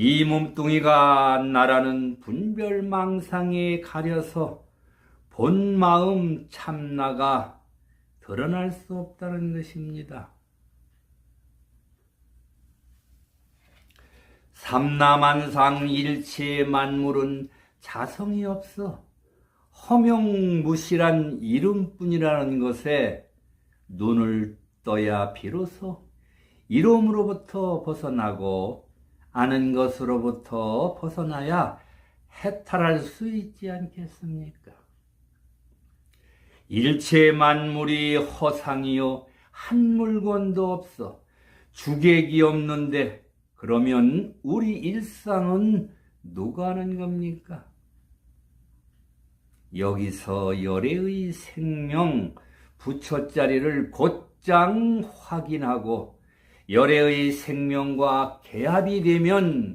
이 몸뚱이가 나라는 분별망상에 가려서 본 마음 참나가 드러날 수 없다는 것입니다. 삼라만상 일체 만물은 자성이 없어 허명무실한 이름뿐이라는 것에 눈을 떠야 비로소 이름으로부터 벗어나고 아는 것으로부터 벗어나야 해탈할 수 있지 않겠습니까? 일체 만물이 허상이요 한 물건도 없어 주객이 없는데 그러면 우리 일상은 누가 하는 겁니까? 여기서 열애의 생명 부처 자리를 곧장 확인하고 열애의 생명과 개합이 되면